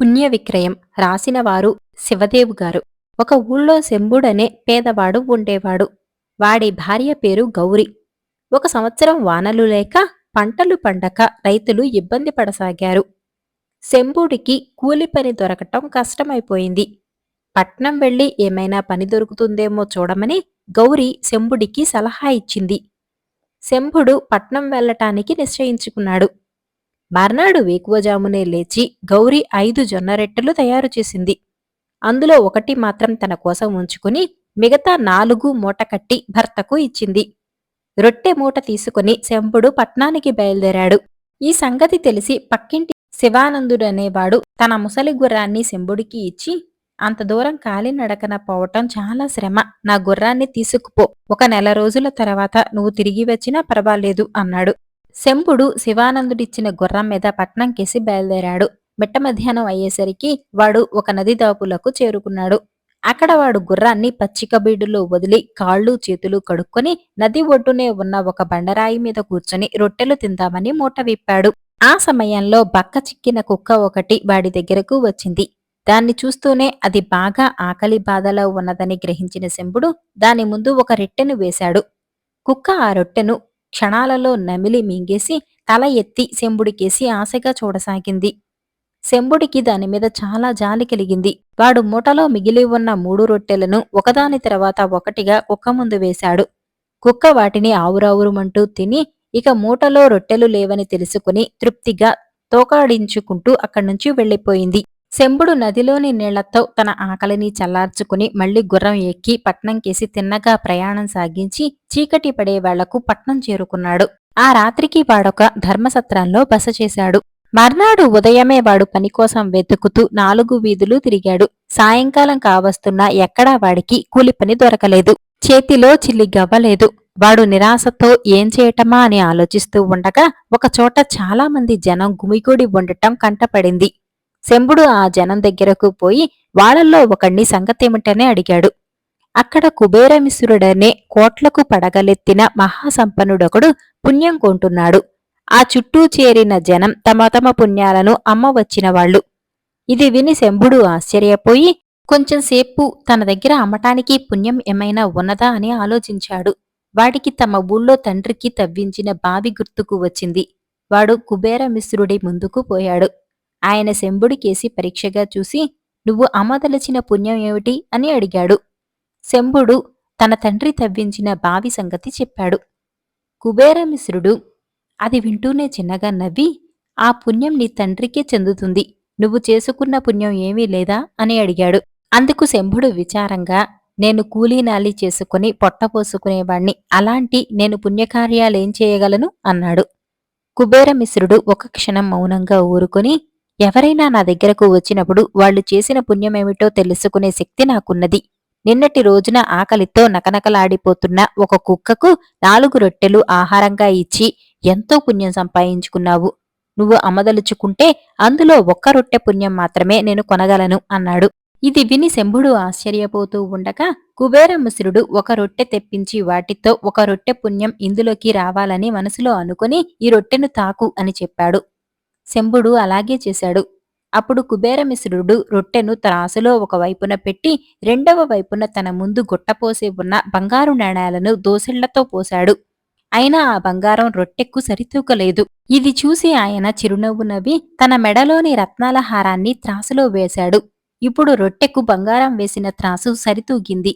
పుణ్య విక్రయం రాసినవారు శివదేవు గారు ఒక ఊళ్ళో శంభుడనే పేదవాడు ఉండేవాడు. వాడి భార్య పేరు గౌరి. ఒక సంవత్సరం వానలు లేక పంటలు పండక రైతులు ఇబ్బంది పడసాగారు. శంభుడికి కూలి పని దొరకటం కష్టమైపోయింది. పట్నం వెళ్ళి ఏమైనా పని దొరుకుతుందేమో చూడమని గౌరి శంభుడికి సలహా ఇచ్చింది. శంభుడు పట్నం వెళ్ళటానికి నిశ్చయించుకున్నాడు. మర్నాడు వేకువజామునే లేచి గౌరీ ఐదు జొన్నరెట్టెలు తయారు చేసింది. అందులో ఒకటి మాత్రం తన కోసం ఉంచుకుని మిగతా నాలుగు మూట కట్టి భర్తకు ఇచ్చింది. రొట్టె మూట తీసుకుని శంభుడు పట్నానికి బయలుదేరాడు. ఈ సంగతి తెలిసి పక్కింటి శివానందుడు అనేవాడు తన ముసలి గుర్రాన్ని శంభుడికి ఇచ్చి అంత దూరం కాలినడకన పోవటం చాలా శ్రమ. నా గుర్రాన్ని తీసుకుపో. ఒక నెల రోజుల తర్వాత నువ్వు తిరిగి వచ్చినా పర్వాలేదు అన్నాడు. శంభుడు శివానందుడిచ్చిన గుర్రం మీద పట్నం కేసి బయలుదేరాడు. మిట్ట మధ్యాహ్నం అయ్యేసరికి వాడు ఒక నది దాపులకు చేరుకున్నాడు. అక్కడ వాడు గుర్రాన్ని పచ్చిక బీడులో వదిలి కాళ్ళు చేతులు కడుక్కొని నది ఒడ్డునే ఉన్న ఒక బండరాయి మీద కూర్చొని రొట్టెలు తిందామని మూట విప్పాడు. ఆ సమయంలో బక్క చిక్కిన కుక్క ఒకటి వాడి దగ్గరకు వచ్చింది. దాన్ని చూస్తూనే అది బాగా ఆకలి బాధలో ఉన్నదని గ్రహించిన శంభుడు దాని ముందు ఒక రొట్టెను వేశాడు. కుక్క ఆ రొట్టెను క్షణాలలో నమిలి మింగేసి తల ఎత్తి శంభుడికేసి ఆశగా చూడసాగింది. శంభుడికి దాని మీద చాలా జాలి కలిగింది. వాడు మూటలో మిగిలి ఉన్న మూడు రొట్టెలను ఒకదాని తర్వాత ఒకటిగా కుక్క ముందు వేశాడు. కుక్క వాటిని ఆవురావురుమంటూ తిని ఇక మూటలో రొట్టెలు లేవని తెలుసుకుని తృప్తిగా తోకాడించుకుంటూ అక్కడి నుంచి వెళ్ళిపోయింది శంభుడు నదిలోని నీళ్ళతో తన ఆకలిని చల్లార్చుకుని మళ్ళీ గుర్రం ఎక్కి పట్నం కేసి తిన్నగా ప్రయాణం సాగించి చీకటి పడే వాళ్ళకు పట్నం చేరుకున్నాడు. ఆ రాత్రికి వాడొక ధర్మసత్రంలో బస చేశాడు. మర్నాడు ఉదయమే వాడు పని కోసం వెతుకుతూ నాలుగు వీధులు తిరిగాడు. సాయంకాలం కావస్తున్నా ఎక్కడా వాడికి కూలి పని దొరకలేదు. చేతిలో చిల్లి గవ్వలేదు. వాడు నిరాశతో ఏం చేయటమా అని ఆలోచిస్తూ ఉండగా ఒకచోట చాలా మంది జనం గుమిగూడి ఉండటం కంటపడింది. శంభుడు ఆ జనం దగ్గరకు పోయి వాళ్ళల్లో ఒకణ్ణి సంగతేమిటనే అడిగాడు. అక్కడ కుబేరమిశ్రుడనే కోట్లకు పడగలెత్తిన మహాసంపన్నుడొకడు పుణ్యం కొంటున్నాడు. ఆ చుట్టూ చేరిన జనం తమ తమ పుణ్యాలను అమ్మవచ్చిన వాళ్ళు. ఇది విని శంభుడు ఆశ్చర్యపోయి కొంచెంసేపు తన దగ్గర అమ్మటానికి పుణ్యం ఏమైనా ఉన్నదా అని ఆలోచించాడు. వాడికి తమ ఊళ్ళో తండ్రికి తవ్వించిన బావి గుర్తుకు వచ్చింది. వాడు కుబేరమిశ్రుడి ముందుకు పోయాడు. ఆయన శంభుడికేసి పరీక్షగా చూసి నువ్వు అమ్మదలచిన పుణ్యం ఏమిటి? అని అడిగాడు. శంభుడు తన తండ్రి తవ్వించిన బావి సంగతి చెప్పాడు. కుబేరమిశ్రుడు అది వింటూనే చిన్నగా నవ్వి ఆ పుణ్యం నీ తండ్రికే చెందుతుంది. నువ్వు చేసుకున్న పుణ్యం ఏమీ లేదా? అని అడిగాడు. అందుకు శంభుడు విచారంగా నేను కూలీనాలి చేసుకుని పొట్టపోసుకునేవాణ్ణి అలాంటి నేను పుణ్యకార్యాలేం చేయగలను? అన్నాడు. కుబేరమిశ్రుడు ఒక క్షణం మౌనంగా ఊరుకొని ఎవరైనా నా దగ్గరకు వచ్చినప్పుడు వాళ్ళు చేసిన పుణ్యమేమిటో తెలుసుకునే శక్తి నాకున్నది. నిన్నటి రోజున ఆకలితో నకనకలాడిపోతున్న ఒక కుక్కకు నాలుగు రొట్టెలు ఆహారంగా ఇచ్చి ఎంతో పుణ్యం సంపాదించుకున్నావు. నువ్వు అమదలుచుకుంటే అందులో ఒక్క రొట్టె పుణ్యం మాత్రమే నేను కొనగలను అన్నాడు. ఇది విని శంభుడు ఆశ్చర్యపోతూ ఉండగా కుబేరముసురుడు ఒక రొట్టె తెప్పించి వాటితో ఒక రొట్టె పుణ్యం ఇందులోకి రావాలని మనసులో అనుకుని ఈ రొట్టెను తాకు అని చెప్పాడు. శంభుడు అలాగే చేశాడు. అప్పుడు కుబేరమిశ్రుడు రొట్టెను త్రాసులో ఒక వైపున పెట్టి రెండవ వైపున తన ముందు గుట్టపోసి ఉన్న బంగారు నాణాలను దోసెళ్ళతో పోశాడు. అయినా ఆ బంగారం రొట్టెకు సరితూకలేదు. ఇది చూసి ఆయన చిరునవ్వు నవ్వి తన మెడలోని రత్నాల హారాన్ని త్రాసులో వేశాడు. ఇప్పుడు రొట్టెకు బంగారం వేసిన త్రాసు సరితూగింది.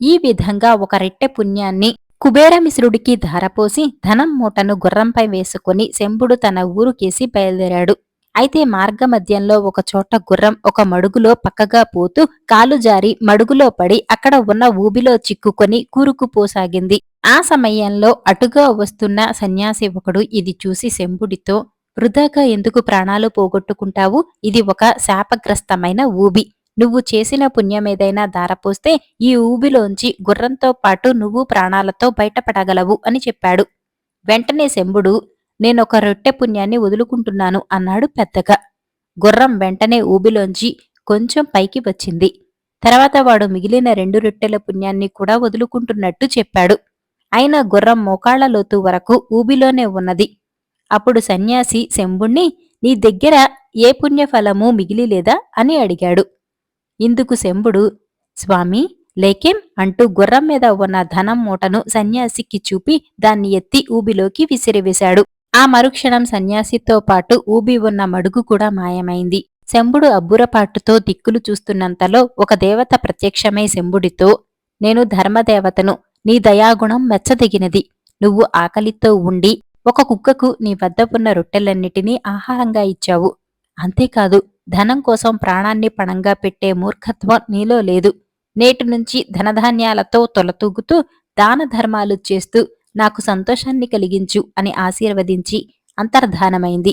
ఈ విధంగా ఒక రెట్టె పుణ్యాన్ని కుబేరమిశ్రుడికి ధారపోసి ధనం మూటను గుర్రంపై వేసుకుని శంభుడు తన ఊరుకేసి బయలుదేరాడు. అయితే మార్గమధ్యంలో ఒక చోట గుర్రం ఒక మడుగులో పక్కగా పోతూ కాలు జారి మడుగులో పడి అక్కడ ఉన్న ఊబిలో చిక్కుకొని కూరుకుపోసాగింది ఆ సమయంలో అటుగా వస్తున్న సన్యాసి ఒకడు ఇది చూసి శంభుడితో వృధాగా ఎందుకు ప్రాణాలు పోగొట్టుకుంటావు? ఇది ఒక శాపగ్రస్తమైన ఊబి. నువ్వు చేసిన పుణ్యం ఏదైనా దారపోస్తే ఈ ఊబిలోంచి గుర్రంతో పాటు నువ్వు ప్రాణాలతో బయటపడగలవు అని చెప్పాడు. వెంటనే శంభుడు నేనొక రొట్టె పుణ్యాన్ని వదులుకుంటున్నాను అన్నాడు పెద్దగా. గుర్రం వెంటనే ఊబిలోంచి కొంచెం పైకి వచ్చింది. తర్వాత వాడు మిగిలిన రెండు రొట్టెల పుణ్యాన్ని కూడా వదులుకుంటున్నట్టు చెప్పాడు. అయినా గుర్రం మోకాళ్ళ లోతు వరకు ఊబిలోనే ఉన్నది. అప్పుడు సన్యాసి శంభుణ్ణి నీ దగ్గర ఏ పుణ్యఫలమూ మిగిలిలేదా? అని అడిగాడు. ఇందుకు శంభుడు స్వామి లేకేం? అంటూ గుర్రం మీద ఉన్న ధనం మూటను సన్యాసికి చూపి దాన్ని ఎత్తి ఊబిలోకి విసిరివేశాడు. ఆ మరుక్షణం సన్యాసితో పాటు ఊబి ఉన్న మడుగు కూడా మాయమైంది. శంభుడు అబ్బురపాటుతో దిక్కులు చూస్తున్నంతలో ఒక దేవత ప్రత్యక్షమై శంభుడితో నేను ధర్మదేవతను నీ దయాగుణం మెచ్చదగినది. నువ్వు ఆకలితో ఉండి ఒక కుక్కకు నీ వద్ద ఉన్న రొట్టెలన్నిటినీ ఆహారంగా ఇచ్చావు. అంతేకాదు ధనం కోసం ప్రాణాన్ని పణంగా పెట్టే మూర్ఖత్వం నీలో లేదు. నేటి నుంచి ధనధాన్యాలతో తొలతూగుతూ దాన ధర్మాలు చేస్తూ నాకు సంతోషాన్ని కలిగించు అని ఆశీర్వదించి అంతర్ధానమైంది.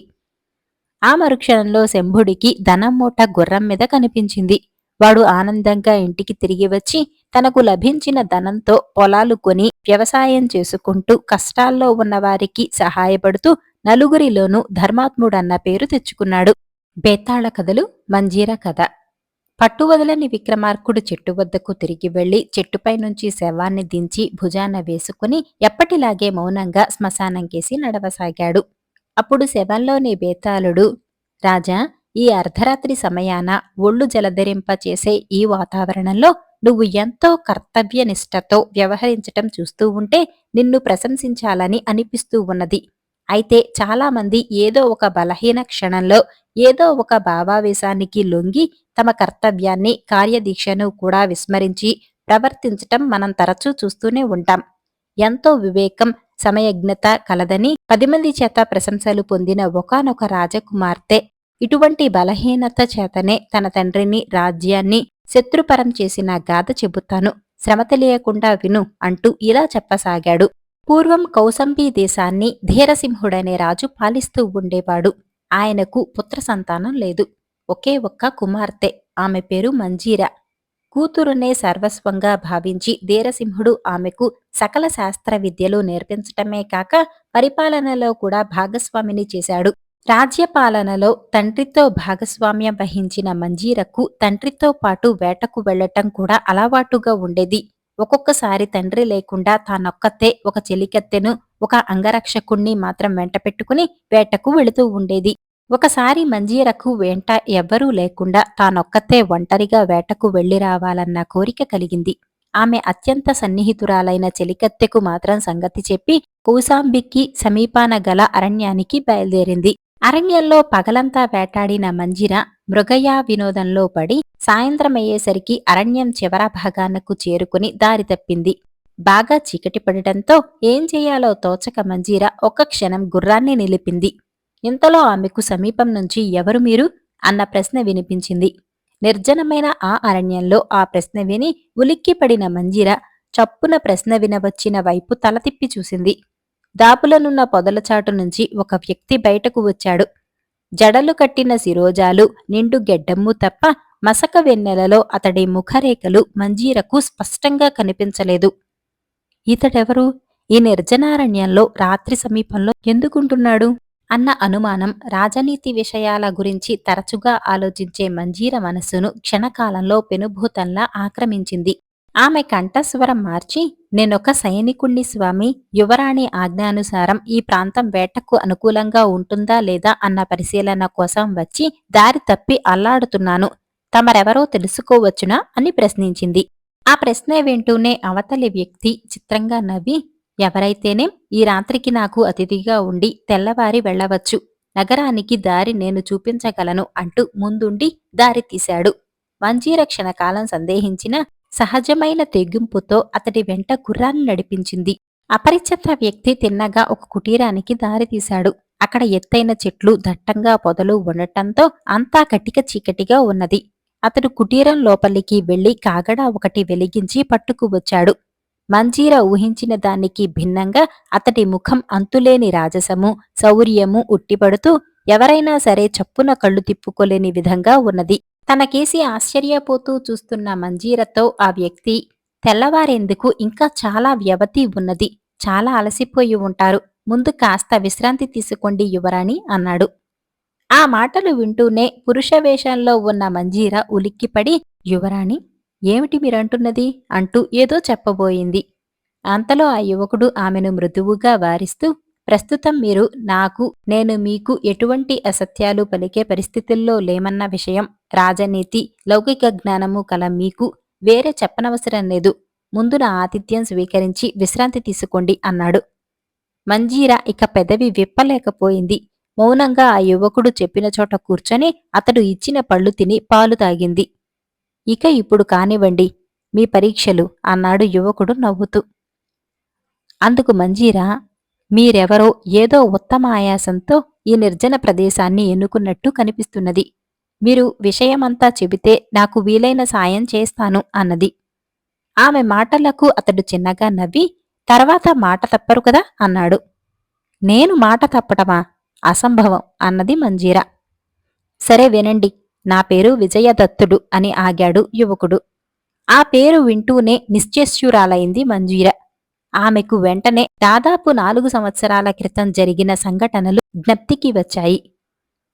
ఆ మరుక్షణంలో శంభుడికి ధనం మూట గుర్రం మీద కనిపించింది. వాడు ఆనందంగా ఇంటికి తిరిగి వచ్చి తనకు లభించిన ధనంతో పొలాలు కొని వ్యవసాయం చేసుకుంటూ కష్టాల్లో ఉన్నవారికి సహాయపడుతూ నలుగురిలోనూ ధర్మాత్ముడన్న పేరు తెచ్చుకున్నాడు. బేతాళ కథలు మంజీర కథ. పట్టువదలని విక్రమార్కుడు చెట్టు వద్దకు తిరిగి వెళ్ళి చెట్టుపై నుంచి శవాన్ని దించి భుజాన వేసుకుని ఎప్పటిలాగే మౌనంగా శ్మశానంకేసి నడవసాగాడు. అప్పుడు శవంలోని బేతాళుడు రాజా ఈ అర్ధరాత్రి సమయాన ఒళ్ళు జలధరింప చేసే ఈ వాతావరణంలో నువ్వు ఎంతో కర్తవ్య నిష్టతో వ్యవహరించటం చూస్తూ ఉంటే నిన్ను ప్రశంసించాలని అనిపిస్తూ ఉన్నది. అయితే చాలామంది ఏదో ఒక బలహీన క్షణంలో ఏదో ఒక భావావేశానికి లొంగి తమ కర్తవ్యాన్ని కార్యదీక్షను కూడా విస్మరించి ప్రవర్తించటం మనం తరచూ చూస్తూనే ఉంటాం. ఎంతో వివేకం సమయజ్ఞత కలదని పది మంది చేత ప్రశంసలు పొందిన ఒకనొక రాజకుమార్తె ఇటువంటి బలహీనత చేతనే తన తండ్రిని రాజ్యాన్ని శత్రుపరం చేసిన గాథ చెబుతాను. శ్రమ తెలియకుండా విను అంటూ ఇలా చెప్పసాగాడు. పూర్వం కౌసంబీ దేశాన్ని ధీరసింహుడనే రాజు పాలిస్తూ ఉండేవాడు. ఆయనకు పుత్ర సంతానం లేదు. ఒకే ఒక్క కుమార్తె. ఆమె పేరు మంజీర. కూతురునే సర్వస్వంగా భావించి ధీరసింహుడు ఆమెకు సకల శాస్త్ర విద్యలు నేర్పించటమే కాక పరిపాలనలో కూడా భాగస్వామిని చేశాడు. రాజ్యపాలనలో తండ్రితో భాగస్వామ్యం వహించిన మంజీరకు తండ్రితో పాటు వేటకు వెళ్ళటం కూడా అలవాటుగా ఉండేది. ఒక్కొక్కసారి తండ్రి లేకుండా తానొక్కతే ఒక చెలికత్తెను ఒక అంగరక్షకుణ్ణి మాత్రం వెంట పెట్టుకుని వేటకు వెళుతూ ఉండేది. ఒకసారి మంజీరకు వెంట ఎవ్వరూ లేకుండా తానొక్కతే ఒంటరిగా వేటకు వెళ్ళి రావాలన్న కోరిక కలిగింది. ఆమె అత్యంత సన్నిహితురాలైన చెలికత్తెకు మాత్రం సంగతి చెప్పి కౌసాంబిక్కి సమీపాన గల అరణ్యానికి బయలుదేరింది. అరణ్యంలో పగలంతా వేటాడిన మంజిర మృగయా వినోదంలో పడి సాయంత్రమయ్యేసరికి అరణ్యం చివర భాగానకు చేరుకుని దారి తప్పింది. బాగా చీకటి పడటంతో ఏం చేయాలో తోచక మంజీర ఒక్క క్షణం గుర్రాన్ని నిలిపింది. ఇంతలో ఆమెకు సమీపం నుంచి ఎవరు మీరు అన్న ప్రశ్న వినిపించింది. నిర్జనమైన ఆ అరణ్యంలో ఆ ప్రశ్న విని ఉలిక్కిపడిన మంజీర చప్పున ప్రశ్న వినవచ్చిన వైపు తల తిప్పి చూసింది. దాపులనున్న పొదలచాటు నుంచి ఒక వ్యక్తి బయటకు వచ్చాడు. జడలు కట్టిన శిరోజాలు నిండు గెడ్డమ్ము తప్ప మసక వెన్నెలలో అతడి ముఖరేఖలు మంజీరకు స్పష్టంగా కనిపించలేదు. ఇతడెవరు? ఈ నిర్జనారణ్యంలో రాత్రి సమీపంలో ఎందుకుంటున్నాడు? అన్న అనుమానం రాజనీతి విషయాల గురించి తరచుగా ఆలోచించే మంజీర మనస్సును క్షణకాలంలో పెనుభూతంలా ఆక్రమించింది. ఆమె కంఠస్వరం మార్చి నేనొక సైనికుణ్ణి స్వామి యువరాణి ఆజ్ఞానుసారం ఈ ప్రాంతం వేటకు అనుకూలంగా ఉంటుందా లేదా అన్న పరిశీలన కోసం వచ్చి దారి తప్పి అల్లాడుతున్నాను. తమరెవరో తెలుసుకోవచ్చునా అని ప్రశ్నించింది. ఆ ప్రశ్న వింటూనే అవతలి వ్యక్తి చిత్రంగా నవ్వి ఎవరైతేనేం ఈ రాత్రికి నాకు అతిథిగా ఉండి తెల్లవారి వెళ్ళవచ్చు. నగరానికి దారి నేను చూపించగలను అంటూ ముందుండి దారి తీశాడు. మంజీర క్షణకాలం సందేహించిన సహజమైన తెగింపుతో అతడి వెంట గుర్రాన్ని నడిపించింది. అపరిచిత వ్యక్తి తిన్నగా ఒక కుటీరానికి దారితీశాడు అక్కడ ఎత్తైన చెట్లు దట్టంగా పొదలు ఉండటంతో అంతా కటిక చీకటిగా ఉన్నది. అతడు కుటీరం లోపలికి వెళ్ళి కాగడ ఒకటి వెలిగించి పట్టుకువచ్చాడు మంజీర ఊహించిన దానికి భిన్నంగా అతడి ముఖం అంతులేని రాజసము శౌర్యము ఉట్టిపడుతూ ఎవరైనా సరే చప్పున కళ్ళు తిప్పుకోలేని విధంగా ఉన్నది. తనకేసి ఆశ్చర్యపోతూ చూస్తున్న మంజీరతో ఆ వ్యక్తి తెల్లవారేందుకు ఇంకా చాలా వ్యవధి ఉన్నది. చాలా అలసిపోయి ఉంటారు. ముందు కాస్త విశ్రాంతి తీసుకోండి యువరాణి అన్నాడు. ఆ మాటలు వింటూనే పురుష వేషంలో ఉన్న మంజీర ఉలిక్కిపడి యువరాణి ఏమిటి మీరంటున్నది అంటూ ఏదో చెప్పబోయింది. అంతలో ఆ యువకుడు ఆమెను మృదువుగా వారిస్తూ ప్రస్తుతం మీరు నాకు నేను మీకు ఎటువంటి అసత్యాలు పలికే పరిస్థితుల్లో లేమన్న విషయం రాజనీతి లౌకిక జ్ఞానము కల మీకు వేరే చెప్పనవసరం లేదు. ముందు నా ఆతిథ్యం స్వీకరించి విశ్రాంతి తీసుకోండి అన్నాడు. మంజీరా ఇక పెదవి విప్పలేకపోయింది. మౌనంగా ఆ యువకుడు చెప్పిన చోట కూర్చొని అతడు ఇచ్చిన పళ్ళు తిని పాలు తాగింది. ఇక ఇప్పుడు కానివ్వండి మీ పరీక్షలు అన్నాడు యువకుడు నవ్వుతూ. అందుకు మంజీరా మీరెవరో ఏదో ఉత్తమ ఆయాసంతో ఈ నిర్జన ప్రదేశాన్ని ఎన్నుకున్నట్టు కనిపిస్తున్నది. మీరు విషయమంతా చెబితే నాకు వీలైన సాయం చేస్తాను అన్నది. ఆమె మాటలకు అతడు చిన్నగా నవ్వి తర్వాత మాట తప్పరు కదా అన్నాడు. నేను మాట తప్పటమా? అసంభవం అన్నది మంజీరా. సరే వినండి నా పేరు విజయదత్తుడు అని ఆగాడు యువకుడు. ఆ పేరు వింటూనే నిశ్చేష్యురాలైంది మంజీరా. ఆమెకు వెంటనే దాదాపు నాలుగు సంవత్సరాల క్రితం జరిగిన సంఘటనలు జ్ఞప్తికి వచ్చాయి.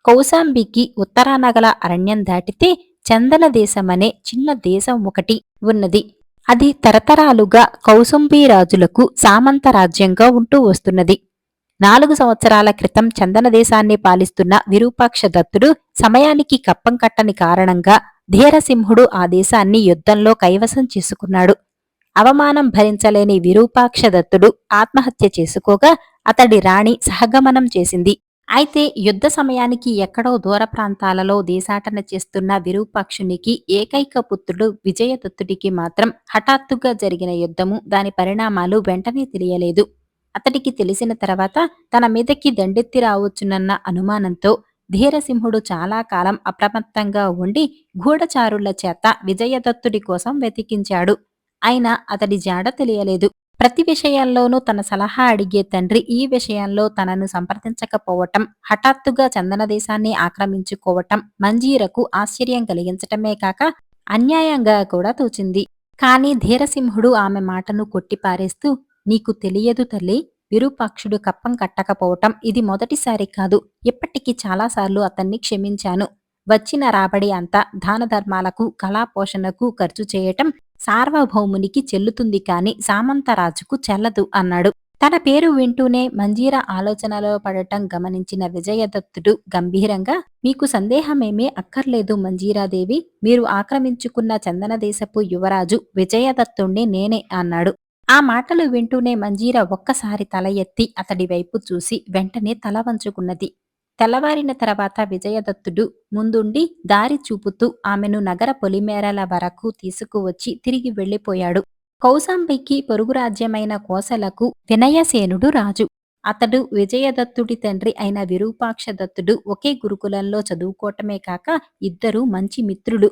కౌశాంబికి ఉత్తరానగల అరణ్యం దాటితే చందన దేశమనే చిన్న దేశం ఒకటి ఉన్నది. అది తరతరాలుగా కౌసుంబీ రాజులకు సామంత రాజ్యంగా ఉంటూ వస్తున్నది. నాలుగు సంవత్సరాల క్రితం చందన దేశాన్ని పాలిస్తున్న విరూపాక్ష దత్తుడు సమయానికి కప్పం కట్టని కారణంగా ధీరసింహుడు ఆ దేశాన్ని యుద్ధంలో కైవసం చేసుకున్నాడు. అవమానం భరించలేని విరూపాక్ష దత్తుడు ఆత్మహత్య చేసుకోగా అతడి రాణి సహగమనం చేసింది. అయితే యుద్ధ సమయానికి ఎక్కడో దూర ప్రాంతాలలో దేశాటన చేస్తున్న విరూపాక్షునికి ఏకైక పుత్రుడు విజయదత్తుడికి మాత్రం హఠాత్తుగా జరిగిన యుద్ధము దాని పరిణామాలు వెంటనే తెలియలేదు. అతడికి తెలిసిన తర్వాత తన మీదకి దండెత్తి రావచ్చునన్న అనుమానంతో ధీరసింహుడు చాలా కాలం అప్రమత్తంగా ఉండి గూఢచారుల చేత విజయదత్తుడి కోసం వెతికించాడు. అయినా అతడి జాడ తెలియలేదు. ప్రతి విషయాల్లోనూ తన సలహా అడిగే తండ్రి ఈ విషయంలో తనను సంప్రదించకపోవటం హఠాత్తుగా చందన దేశాన్ని ఆక్రమించుకోవటం మంజీరకు ఆశ్చర్యం కలిగించటమే కాక అన్యాయంగా కూడా తోచింది. కాని ధీరసింహుడు ఆమె మాటను కొట్టిపారేస్తూ నీకు తెలియదు తల్లి విరూపాక్షుడు కప్పం కట్టకపోవటం ఇది మొదటిసారి కాదు. ఇప్పటికీ చాలాసార్లు అతన్ని క్షమించాను. వచ్చిన రాబడి అంతా దాన ధర్మాలకు కళాపోషణకు ఖర్చు చేయటం సార్వభౌమునికి చెల్లుతుంది కాని సామంతరాజుకు చెల్లదు అన్నాడు. తన పేరు వింటూనే మంజీర ఆలోచనలో పడటం గమనించిన విజయదత్తుడు గంభీరంగా మీకు సందేహమేమీ అక్కర్లేదు మంజీరాదేవి మీరు ఆక్రమించుకున్న చందనదేశపు యువరాజు విజయదత్తుణ్ణి నేనే అన్నాడు. ఆ మాటలు వింటూనే మంజీర ఒక్కసారి తల ఎత్తి అతడి వైపు చూసి వెంటనే తల వంచుకున్నది. తెల్లవారిన తర్వాత విజయదత్తుడు ముందుండి దారి చూపుతూ ఆమెను నగర పొలిమేరల వరకు తీసుకువచ్చి తిరిగి వెళ్ళిపోయాడు కౌశాంబికి పొరుగు రాజ్యమైన కోసలకు వినయసేనుడు రాజు. అతడు విజయదత్తుడి తండ్రి అయిన విరూపాక్ష దత్తుడు ఒకే గురుకులంలో చదువుకోవటమే కాక ఇద్దరూ మంచి మిత్రులు.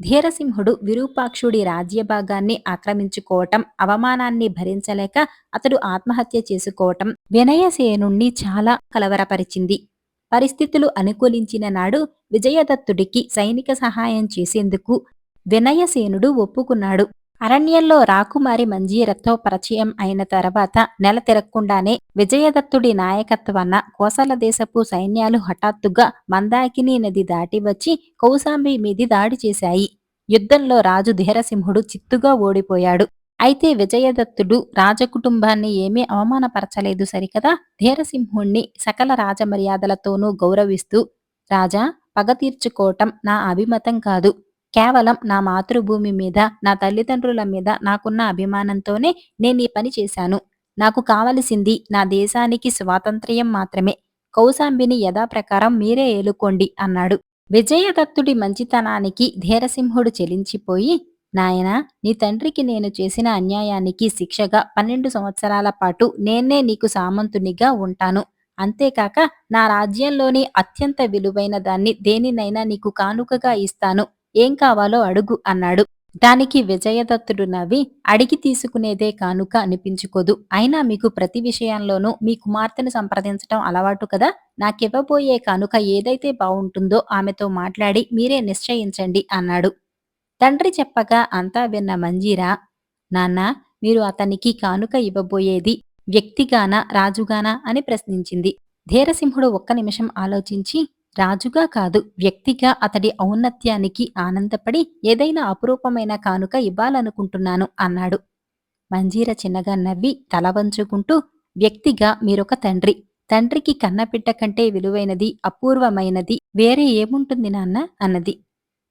ధీరసింహుడు విరూపాక్షుడి రాజ్యభాగాన్ని ఆక్రమించుకోవటం అవమానాన్ని భరించలేక అతడు ఆత్మహత్య చేసుకోవటం వినయసేనుణ్ణి చాలా కలవరపరిచింది. పరిస్థితులు అనుకూలించిన నాడు విజయదత్తుడికి సైనిక సహాయం చేసేందుకు వినయసేనుడు ఒప్పుకున్నాడు. అరణ్యంలో రాకుమారి మంజీరతో పరిచయం అయిన తర్వాత నెల తిరగకుండానే విజయదత్తుడి నాయకత్వాన కోసల దేశపు సైన్యాలు హఠాత్తుగా మందాకిని నది దాటి వచ్చి కౌశాంబి మీది దాడి చేశాయి. యుద్ధంలో రాజు ధీరసింహుడు చిత్తుగా ఓడిపోయాడు. అయితే విజయదత్తుడు రాజకుటుంబాన్ని ఏమీ అవమానపరచలేదు సరికదా? ధీరసింహుణ్ణి సకల రాజమర్యాదలతోనూ గౌరవిస్తూ రాజా పగ తీర్చుకోవటం నా అభిమతం కాదు. కేవలం నా మాతృభూమి మీద నా తల్లిదండ్రుల మీద నాకున్న అభిమానంతోనే నేను ఈ పని చేశాను. నాకు కావలసింది నా దేశానికి స్వాతంత్ర్యం మాత్రమే. కౌశాంబిని యథాప్రకారం మీరే ఏలుకోండి అన్నాడు. విజయదత్తుడి మంచితనానికి ధీరసింహుడు చెలించిపోయి నాయనా నీ తండ్రికి నేను చేసిన అన్యాయానికి శిక్షగా పన్నెండు సంవత్సరాల పాటు నేనే నీకు సామంతునిగా ఉంటాను. అంతేకాక నా రాజ్యంలోని అత్యంత విలువైన దాన్ని దేనినైనా నీకు కానుకగా ఇస్తాను. ఏం కావాలో అడుగు అన్నాడు. దానికి విజయదత్తుడు నవ్వి అడిగి తీసుకునేదే కానుక అనిపించుకోదు. అయినా మీకు ప్రతి విషయంలోనూ మీ కుమార్తెను సంప్రదించటం అలవాటు కదా? నాకివ్వబోయే కానుక ఏదైతే బాగుంటుందో ఆమెతో మాట్లాడి మీరే నిశ్చయించండి అన్నాడు. తండ్రి చెప్పగా అంతా విన్న మంజీరా నాన్న మీరు అతనికి కానుక ఇవ్వబోయేది వ్యక్తిగానా రాజుగానా? అని ప్రశ్నించింది. ధీరసింహుడు ఒక్క నిమిషం ఆలోచించి రాజుగా కాదు వ్యక్తిగా అతడి ఔన్నత్యానికి ఆనందపడి ఏదైనా అపురూపమైన కానుక ఇవ్వాలనుకుంటున్నాను అన్నాడు. మంజీర చిన్నగా నవ్వి తల వంచుకుంటూ వ్యక్తిగా మీరొక తండ్రి. తండ్రికి కన్నపిట్ట కంటే విలువైనది అపూర్వమైనది వేరే ఏముంటుంది నాన్న? అన్నది.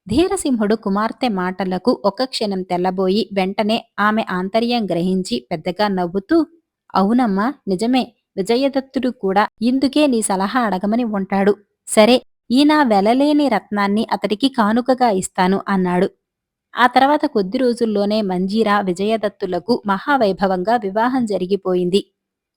ధీరసింహుడు కుమార్తె మాటలకు ఒక క్షణం తెల్లబోయి వెంటనే ఆమె ఆంతర్యం గ్రహించి పెద్దగా నవ్వుతూ అవునమ్మా నిజమే. విజయదత్తుడు కూడా ఇందుకే నీ సలహా అడగమని ఉంటాడు. సరే ఈ నా వెలలేని రత్నాన్ని అతడికి కానుకగా ఇస్తాను అన్నాడు. ఆ తర్వాత కొద్ది రోజుల్లోనే మంజీరా విజయదత్తులకు మహావైభవంగా వివాహం జరిగిపోయింది.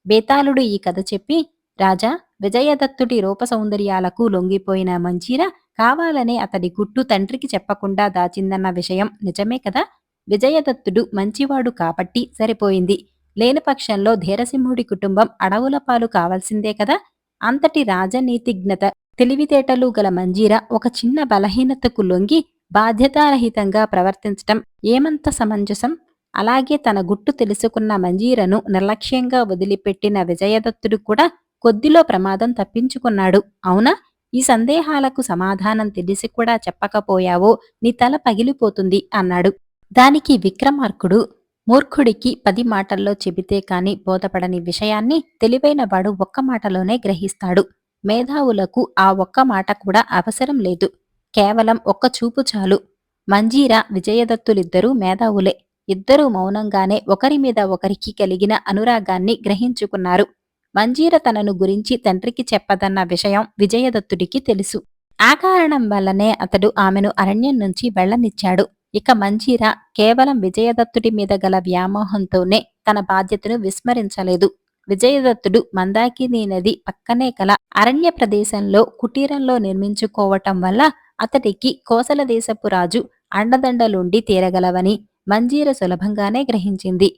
బేతాళుడు ఈ కథ చెప్పి రాజా విజయదత్తుడి రూపసౌందర్యాలకు లొంగిపోయిన మంజీరా కావాలనే అతడి గుట్టు తండ్రికి చెప్పకుండా దాచిందన్న విషయం నిజమే కదా? విజయదత్తుడు మంచివాడు కాబట్టి సరిపోయింది. లేని పక్షంలో ధీరసింహుడి కుటుంబం అడవుల పాలు కావాల్సిందే కదా? అంతటి రాజనీతిజ్ఞత తెలివితేటలు గల మంజీర ఒక చిన్న బలహీనతకు లొంగి బాధ్యతారహితంగా ప్రవర్తించటం ఏమంత సమంజసం? అలాగే తన గుట్టు తెలుసుకున్న మంజీరను నిర్లక్ష్యంగా వదిలిపెట్టిన విజయదత్తుడు కూడా కొద్దిలో ప్రమాదం తప్పించుకున్నాడు. అవునా? ఈ సందేహాలకు సమాధానం తెలిసి కూడా చెప్పకపోయావో నీ తల పగిలిపోతుంది అన్నాడు. దానికి విక్రమార్కుడు మూర్ఖుడికి పది మాటల్లో చెబితే కాని బోధపడని విషయాన్ని తెలివైనవాడు ఒక్క మాటలోనే గ్రహిస్తాడు. మేధావులకు ఆ ఒక్క మాట కూడా అవసరం లేదు. కేవలం ఒక్క చూపు చాలు. మంజీరా విజయదత్తులిద్దరూ మేధావులే. ఇద్దరూ మౌనంగానే ఒకరి మీద ఒకరికి కలిగిన అనురాగాన్ని గ్రహించుకున్నారు. మంజీర తనను గురించి తండ్రికి చెప్పదన్న విషయం విజయదత్తుడికి తెలుసు. ఆ కారణం వల్లనే అతడు ఆమెను అరణ్యం నుంచి వెళ్ళనిచ్చాడు ఇక మంజీర కేవలం విజయదత్తుడి మీద గల వ్యామోహంతోనే తన బాధ్యతను విస్మరించలేదు. విజయదత్తుడు మందాకిని నది పక్కనే కల అరణ్య ప్రదేశంలో కుటీరంలో నిర్మించుకోవటం వల్ల అతడికి కోసల దేశపు రాజు అండదండలుండి తీరగలవని మంజీర సులభంగానే గ్రహించింది.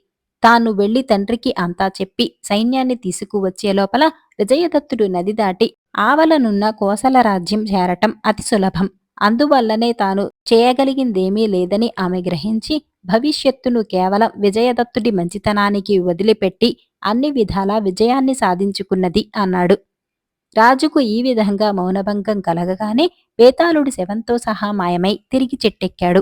తాను వెళ్ళి తండ్రికి అంతా చెప్పి సైన్యాన్ని తీసుకువచ్చే లోపల విజయదత్తుడు నది దాటి ఆవలనున్న కోసల రాజ్యం చేరటం అతి సులభం. అందువల్లనే తాను చేయగలిగిందేమీ లేదని ఆమె గ్రహించి భవిష్యత్తును కేవలం విజయదత్తుడి మంచితనానికి వదిలిపెట్టి అన్ని విధాలా విజయాన్ని సాధించుకున్నది అన్నాడు. రాజుకు ఈ విధంగా మౌనభంగం కలగగానే వేతాళుడి శవంతో సహా మాయమై తిరిగి చెట్టెక్కాడు.